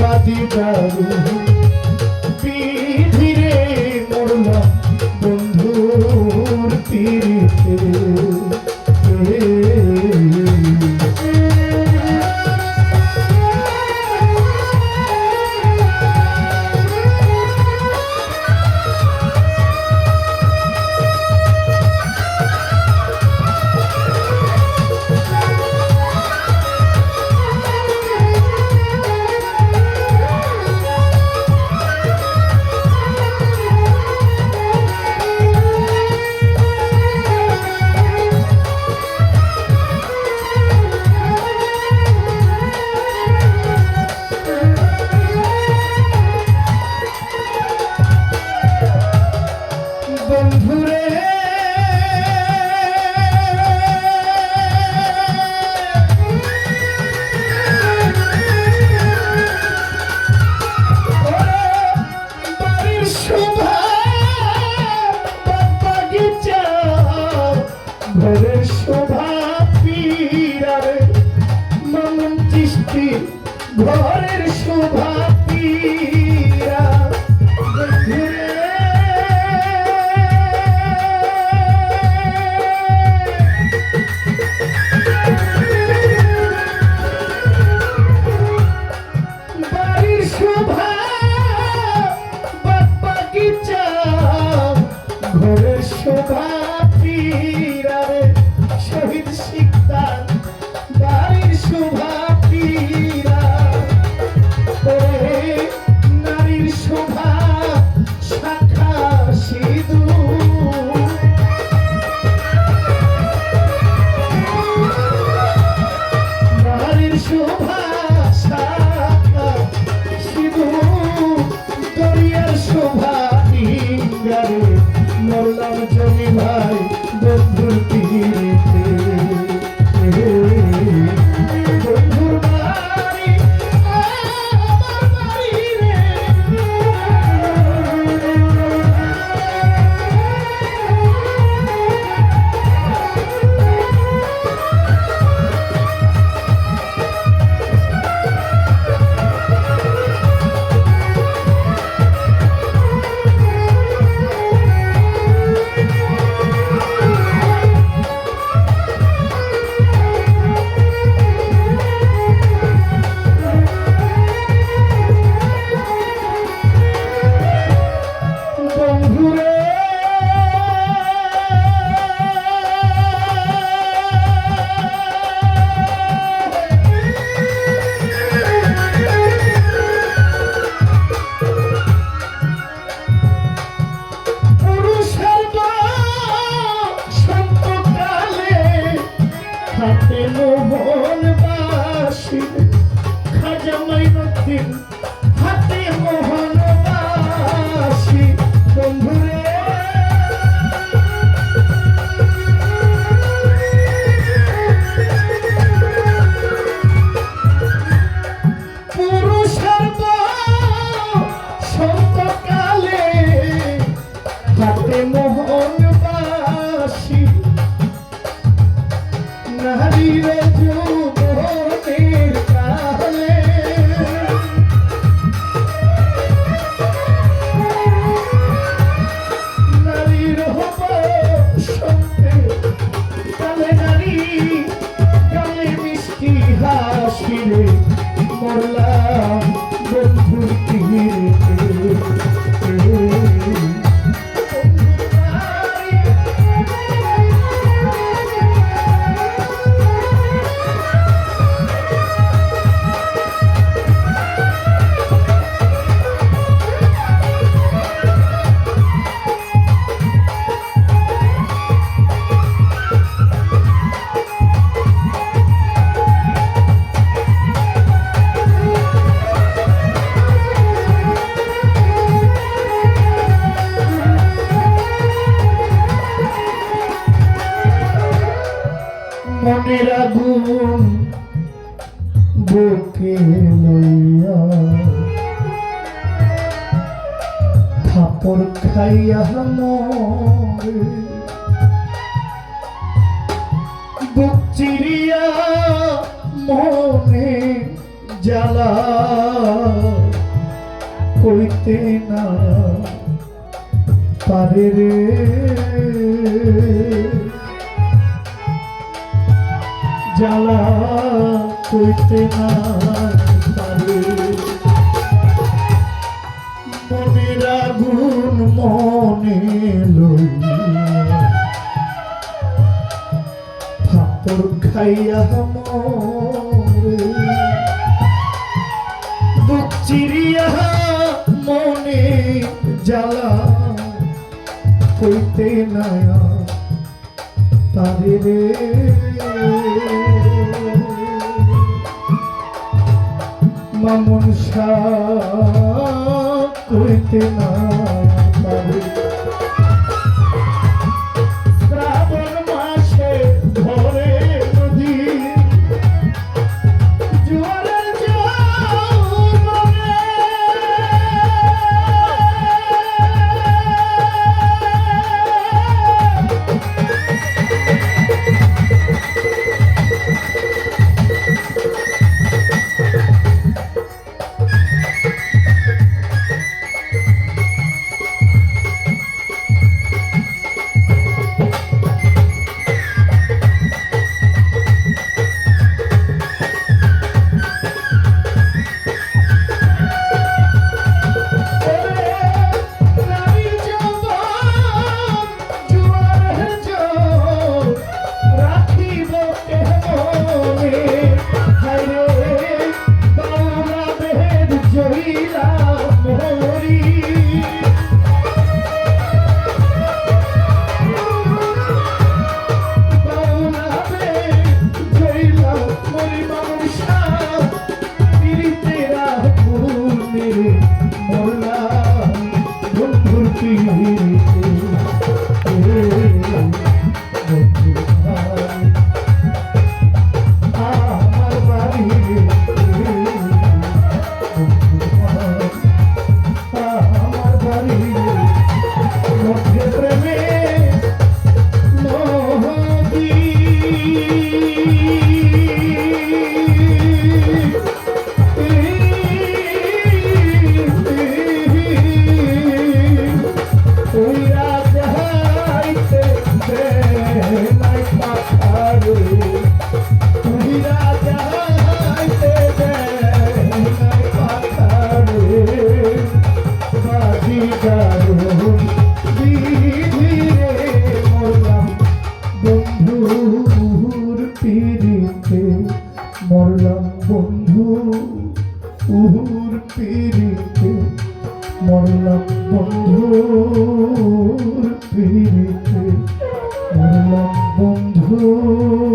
বাদি বারু। বন্ধু মনের বুকে লইয়া। থাপর খাইয়া মরে। বুক চিরিয়া মনে জ্বালা। কইতে না পারে রে। জ্বালা কইতে না পারে। মনের আগুন মনে লইয়া থাপর খাইয়া মরে। বুক মনে জ্বালা কইতে না তারে রে। মামন করিতে না। উহুর পিড়িতে মরলাম বন্ধুর পিড়িতে মরলাম বন্ধুর